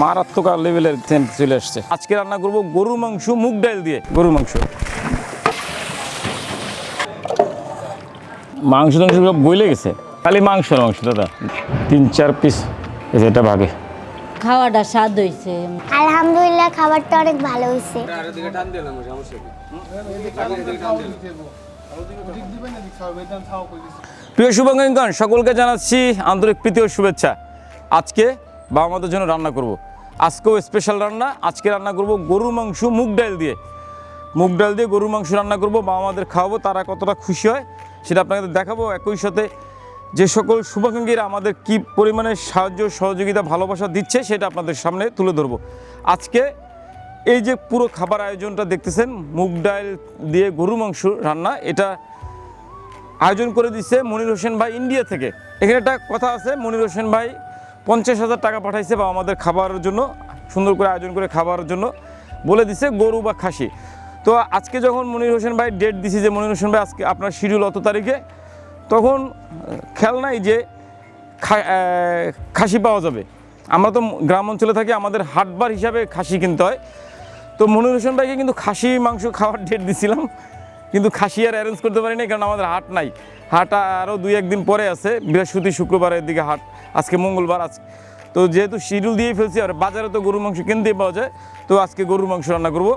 মারাত্মক লেভেলের চলে আসছে। আজকে রান্না করব গরুর মাংস মুগ ডাল দিয়ে। গরুর মাংস। মাংস টাংস সব বইলে গেছে। খালি মাংস মাংস দাদা। তিন চার পিস এটা ভাগে। খাওয়াটা স্বাদ হয়েছে আলহামদুলিল্লাহ খাবারটা অনেক ভালো হয়েছে প্রিয় শুভাঙ্গন সকলকে জানাচ্ছি আন্তরিক প্রীতি ও শুভেচ্ছা। আজকে বাবা মাদের জন্য রান্না করব। আজকেও স্পেশাল রান্না। আজকে রান্না করব গরুর মাংস মুগ ডাল দিয়ে। মুগ ডাল দিয়ে গরুর মাংস রান্না করব, বাবা মাদের খাওয়াবো, তারা কতটা খুশি হয় সেটা আপনাদের দেখাবো একই সাথে। যে সকল শুভাকাঙ্ক্ষীরা আমাদের কি পরিমাণে সাহায্য, সহযোগিতা, ভালোবাসা দিচ্ছে সেটা আপনাদের সামনে তুলে ধরবো। আজকে এই যে পুরো খাবার আয়োজনটা দেখতেছেন, মুগ ডাল দিয়ে গরু মাংস রান্না, এটা আয়োজন করে দিচ্ছে মনির হোসেন ভাই ইন্ডিয়া থেকে। এখানে একটা কথা আছে, মনির হোসেন ভাই পঞ্চাশ হাজার টাকা পাঠাইছে বা আমাদের খাবারের জন্য, সুন্দর করে আয়োজন করে খাবারের জন্য। বলে দিছে গরু বা খাসি। তো আজকে যখন মনির হোসেন ভাই ডেট দিছি যে মনির হোসেন ভাই আজকে আপনার শিডিউল অত তারিখে, তখন খেয়াল নাই যে খাসি পাওয়া যাবে। আমরা তো গ্রাম অঞ্চলে থাকি, আমাদের হাটবার হিসাবে খাসি কিনতে হয়। তো মনির হোসেন ভাইকে কিন্তু খাসি, মাংস খাওয়ার ডেট দিছিলাম। কিন্তু খাসি আর অ্যারেঞ্জ করতে পারিনি কারণ আমাদের হাট নাই। হাট আরও দুই একদিন পরে আছে। বৃহস্পতি, শুক্রবারের দিকে হাট। আজকে মঙ্গলবার আজ তো যেহেতু শিডিউল দিয়ে ফেলছি, আর বাজারে তো গরুর মাংস কিনতেই পাওয়া যায়, তো আজকে গরুর মাংস রান্না করব।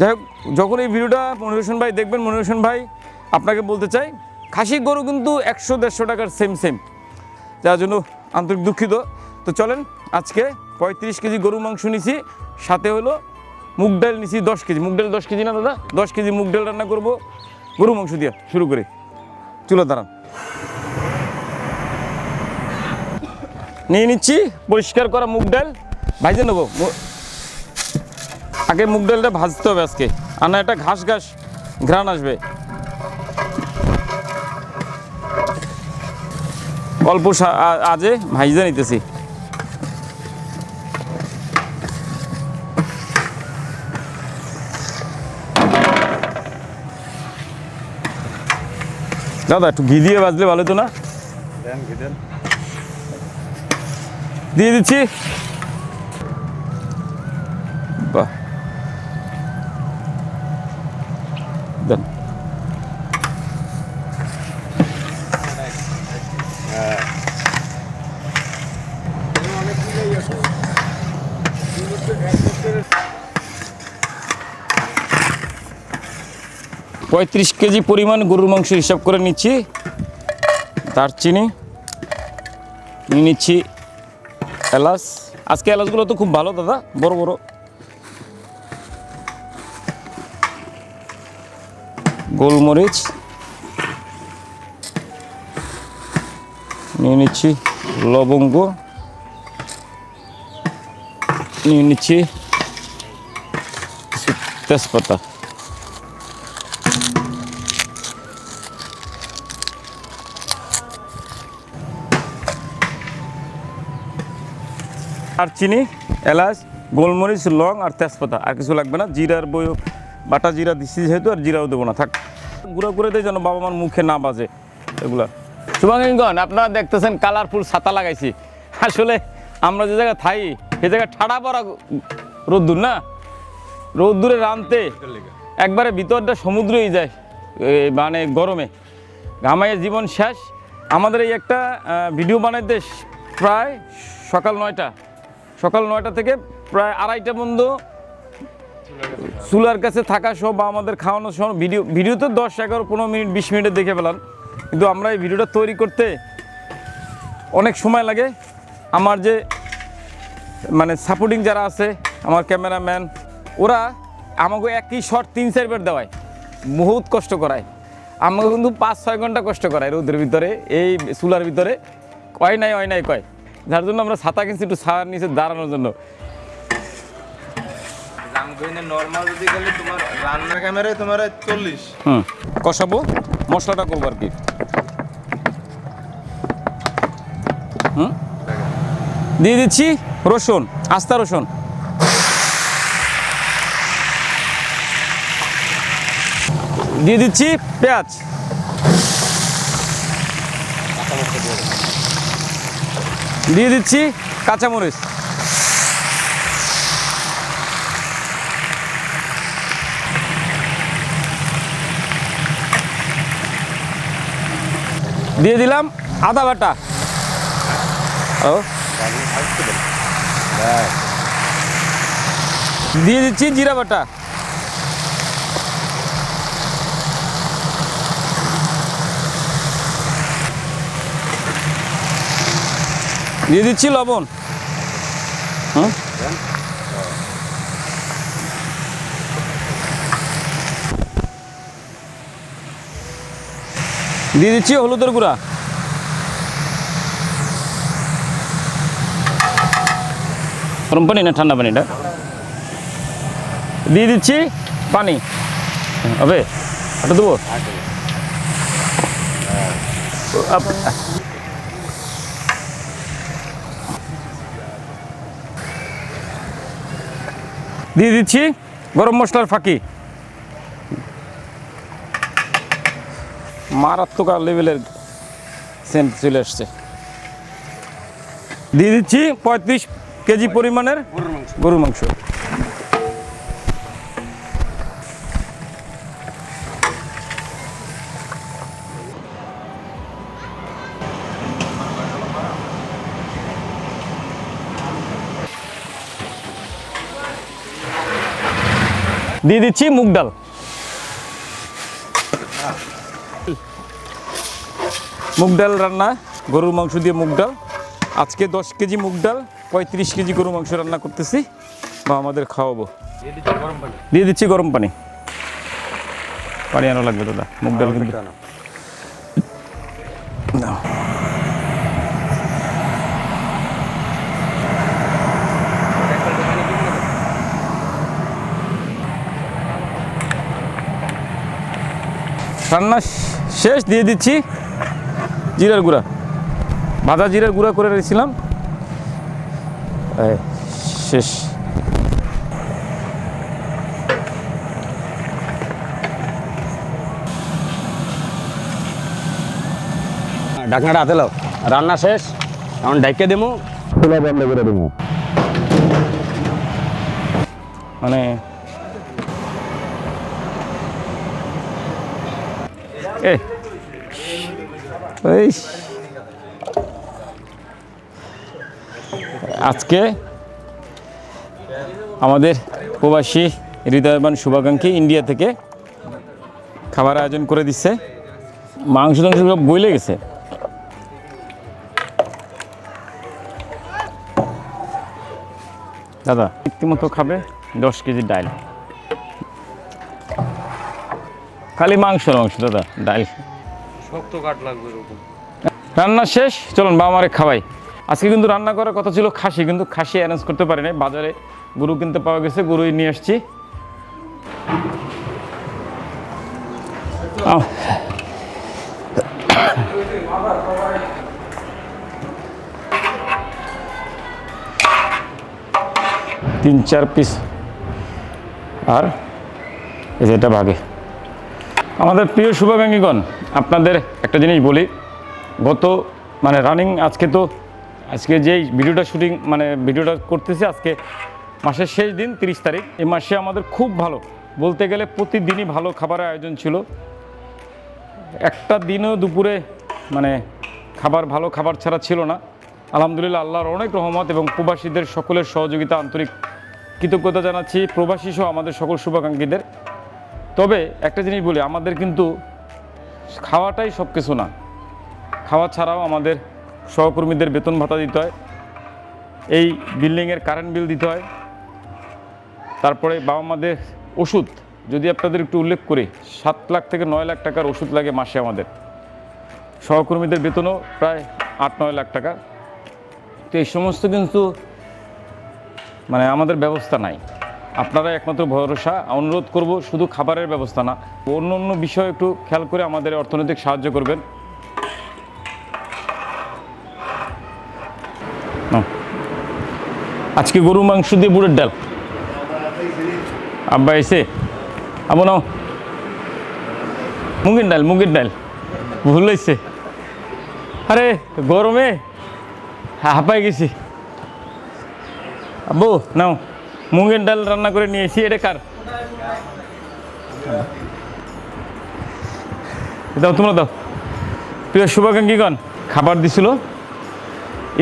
যাই হোক, যখন এই ভিডিওটা মনির ভাই দেখবেন, মনির ভাই আপনাকে বলতে চাই, খাসি গরু কিন্তু একশো, দেড়শো টাকার সেম সেম যার জন্য আন্তরিক দুঃখিত। তো চলেন, আজকে পঁয়ত্রিশ কেজি গরু মাংস নিছি। সাথে হলো মুগ ডাল নিছি দশ কেজি। মুগ ডাল দশ কেজি না, দাদা? দশ কেজি মুগ ডাল রান্না করব। গরু মাংস দিয়ে, শুরু করি। চুলো দাঁড়ান। নিয়ে নিচ্ছি, পরিষ্কার করা মুগ ডাল। ভাইজে নেব। আগে মুগ ডালটা ভাজতে হবে আজকে। আর না একটা ঘাস ঘাস ঘ্রাণ আসবে। অল্প আজে ভাইজা নিতেছি। দাদা একটু ঘি দিয়ে বাজলে ভালো তো না? দিয়ে দিচ্ছি। বাহ। দেন। পঁয়ত্রিশ কেজি পরিমাণ গরুর মাংস হিসাব করে নিচ্ছি। দারচিনি নিয়ে নিচ্ছি এলাচ। আজকে এলাচগুলো তো খুব ভালো দাদা, বড় বড়। গোলমরিচ নিয়ে নিচ্ছি, লবঙ্গ নিয়ে নিচ্ছি, তেজপাতা। আর চিনি, এলাচ, গোলমরিচ, লং আর তেজপাতা। আর কিছু লাগবে না, জিরার বই বাটা জিরা দিচ্ছি যেহেতু, আর জিরাও দেবো না, থাক। গুঁড়া করে দেয় যেন বাবা মার মুখে না বাজে, এগুলা। শুভাঙ্গন আপনারা দেখতেছেন কালারফুল ছাতা লাগাইছি। আসলে আমরা যে জায়গায় থাই সে জায়গায় ঠাড়া পড়া রোদ্দুর না? রোদ্দুরে রানতে একবারে ভিতরটা সমুদ্রই যায় মানে গরমে। ঘামাইয়ের জীবন শেষ। আমাদের এই একটা ভিডিও বানাইতে প্রায় সকাল নয়টা। সকাল নয়টা থেকে প্রায় আড়াইটা বন্ধ চুলার কাছে থাকা সহ বা আমাদের খাওয়ানো সহ ভিডিও ভিডিওতে দশ, এগারো, পনেরো মিনিট, বিশ মিনিটে দেখে পেলাম কিন্তু আমরা এই ভিডিওটা তৈরি করতে অনেক সময় লাগে। আমার যে মানে সাপোর্টিং যারা আছে, আমার ক্যামেরাম্যান ওরা আমাকে একই শট তিন, চার চারবার দেওয়ায়। বহুত কষ্ট করায়। আমাকে কিন্তু পাঁচ, ছয় ঘণ্টা কষ্ট করায় রোদের ভিতরে, এই চুলার ভিতরে। কয় নাই অয় নাই কয়। যার জন্য আমরা ছাতা কিনছি একটু ছায়ার নিচে দাঁড়ানোর জন্য। যদি গেলে তোমার ক্যামেরায় তোমার চল্লিশ। হুম। কষাবো মশলাটা করব আর কি। হুম? দিয়ে দিচ্ছি রসুন আস্তা রসুন। দিয়ে দিচ্ছি পেঁয়াজ। দিয়ে দিচ্ছি কাঁচামরিচ। দিয়ে দিলাম আদা বাটা। ও। দিয়ে দিচ্ছি জিরা বাটা। দিয়ে দিচ্ছি লবণ। হুম দিয়ে দিচ্ছি হলুদের গুঁড়া। গরম পানি না ঠান্ডা পানিটা? দিয়ে দিচ্ছি পানি। হবে? ওটা দেবো? দিয়ে দিচ্ছি গরম মশলার ফাঁকি। মারাত্মক লেভেলের সেন্ট চলে আসছে। দিয়ে দিচ্ছি পঁয়ত্রিশ কেজি পরিমাণের গরুর মাংস। দিয়ে দিচ্ছি মুগ ডাল। মুগ ডাল রান্না গরুর মাংস দিয়ে মুগ ডাল। আজকে দশ কেজি মুগ ডাল পঁয়ত্রিশ কেজি গরুর মাংস রান্না করতেছি। বা আমাদের খাওয়াবো। দিয়ে দিচ্ছি গরম পানি। পানি আনো লাগবে দাদা মুগ ডাল কিন্তু। রান্না শেষ দিয়ে দিচ্ছি জিরার গুঁড়া। ভাজা জিরার গুঁড়া করে রেখেছিলাম। শেষ। ঢাকনাটা হাতে লাও রান্না শেষ এখন ডাইকে দেবো। বন্ধ করে দেবো। মানে আজকে আমাদের প্রবাসী হৃদয়বান শুভাকাঙ্ক্ষী ইন্ডিয়া থেকে খাবার আয়োজন করে দিচ্ছে মাংস টাংস সব বইলে গেছে। দাদা রীতিমতো খাবে দশ কেজি ডাল খালি মাংস মাংস দাদা ডাল। শক্ত কাঠ লাগবে এরকম। রান্না শেষ চলুন বাবা মারে খাওয়াই। আজকে কিন্তু রান্না করার কথা ছিল খাসি কিন্তু খাসি অ্যারেঞ্জ করতে পারি নাই। বাজারে গরু কিনতে পাওয়া গেছে গরুই নিয়ে আসছি। তিন চার পিস আর এটা ভাগে আমাদের প্রিয় শুভাকাঙ্ক্ষীগণ, আপনাদের একটা জিনিস বলি। গত মানে রানিং আজকে তো, আজকে যেই ভিডিওটা শুটিং মানে ভিডিওটা করতেছি আজকে, মাসের শেষ দিন তিরিশ তারিখ, এই মাসে আমাদের খুব ভালো, বলতে গেলে প্রতিদিনই ভালো খাবারের আয়োজন ছিল। একটা দিনও দুপুরে মানে খাবার, ভালো খাবার ছাড়া ছিল না। আলহামদুলিল্লাহ আল্লাহর অনেক রহমত এবং প্রবাসীদের সকলের সহযোগিতা, আন্তরিক কৃতজ্ঞতা জানাচ্ছি। প্রবাসী সহ আমাদের সকল শুভাকাঙ্ক্ষীদের। তবে একটা জিনিস বলি, আমাদের কিন্তু খাওয়াটাই সব কিছু না। খাওয়া ছাড়াও আমাদের সহকর্মীদের বেতন ভাতা দিতে হয়, এই বিল্ডিংয়ের কারেন্ট বিল দিতে হয়, তারপরে বাবা মাদের ওষুধ, যদি আপনাদের একটু উল্লেখ করি, সাত লাখ থেকে নয় লাখ টাকার ওষুধ লাগে মাসে আমাদের। সহকর্মীদের বেতনও প্রায় আট, নয় লাখ টাকা। তো এই সমস্ত কিন্তু মানে আমাদের ব্যবস্থা নাই। আপনারা একমাত্র ভরসা, অনুরোধ করব শুধু খাবারের ব্যবস্থা না, অন্য অন্য বিষয় একটু খেয়াল করে আমাদের অর্থনৈতিক সাহায্য করবেন। আজকে গরু মাংস দিয়ে বুড়ের ডাল। আব্বা এসে আবো নাও। মুগের ডাল মুগের ডাল। ভুল হয়েছে আরে, গরমে হাঁপাই গেছি। আব্বু, নাও। মুগের ডাল রান্না করে নিয়েছি, এটা কার? দাও, তোমরা দাও। প্রিয় শুভাকাঙ্ক্ষীগণ, খাবার দিছিল।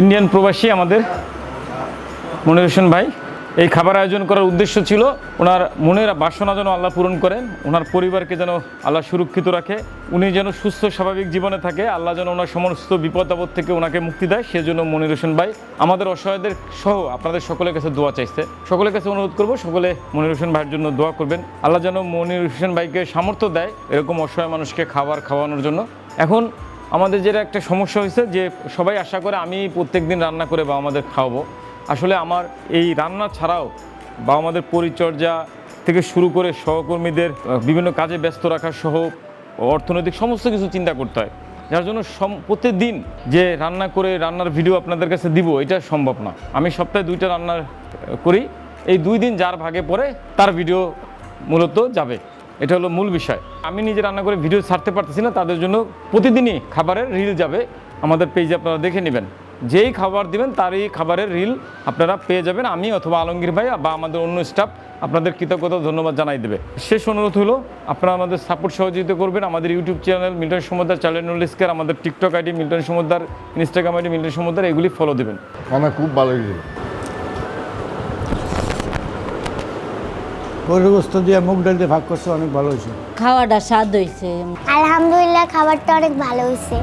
ইন্ডিয়ান প্রবাসী আমাদের মনির হোসেন ভাই। এই খাবার আয়োজন করার উদ্দেশ্য ছিল ওনার মনের বাসনা যেন আল্লাহ পূরণ করেন, ওনার পরিবারকে যেন আল্লাহ সুরক্ষিত রাখে, উনি যেন সুস্থ স্বাভাবিক জীবনে থাকে, আল্লাহ যেন ওনার সমস্ত বিপদ আপদ থেকে ওনাকে মুক্তি দেয়, সেজন্য মনির হোসেন ভাই আমাদের অসহায়দের সহ আপনাদের সকলের কাছে দোয়া চাইছে। সকলের কাছে অনুরোধ করব, সকলে মনির হোসেন ভাইয়ের জন্য দোয়া করবেন। আল্লাহ যেন মনির হোসেন ভাইকে সামর্থ্য দেয় এরকম অসহায় মানুষকে খাবার খাওয়ানোর জন্য। এখন আমাদের যেটা একটা সমস্যা হয়েছে যে সবাই আশা করে আমি প্রত্যেক দিন রান্না করে বা আমাদের খাওয়াবো। আসলে আমার এই রান্না ছাড়াও বা আমাদের পরিচর্যা থেকে শুরু করে সহকর্মীদের বিভিন্ন কাজে ব্যস্ত রাখা সহ অর্থনৈতিক সমস্ত কিছু চিন্তা করতে হয়। যার জন্য প্রত্যেকদিন যে রান্না করে রান্নার ভিডিও আপনাদের কাছে দিব, এটা সম্ভব না। আমি সপ্তাহে দুইটা রান্না করি। এই দুই দিন যার ভাগে পড়ে তার ভিডিও মূলত যাবে। এটা হলো মূল বিষয়। আমি নিজে রান্না করে ভিডিও ছাড়তে পারতেছি না, তাদের জন্য প্রতিদিনই খাবারের রিল যাবে। আমাদের পেজে আপনারা দেখে নেবেন। যেই খাবার দিবেন তারই খাবারের রিল আপনারা পেয়ে যাবেন। আমি অথবা আলমগীর ভাই বা আমাদের অন্য স্টাফ আপনাদের কৃতজ্ঞতা ধন্যবাদ জানাই দেবে। শেষ অনুরোধ হলো আপনারা আমাদের সাপোর্ট সহযোগিতা করবেন। আমাদের YouTube channel Milton Samudra channel square আমাদের TikTok ID Milton Samudra Instagram ID Milton Samudra এগুলি ফলো দেবেন। আমার খুব ভালো লেগেছে গরুর গোস্ত দিয়ে মুগ ডাল দিয়ে ভাগ করছে অনেক ভালো হয়েছে। খাওয়াটা স্বাদ হয়েছে। আলহামদুলিল্লাহ খাবারটা অনেক ভালো হয়েছে।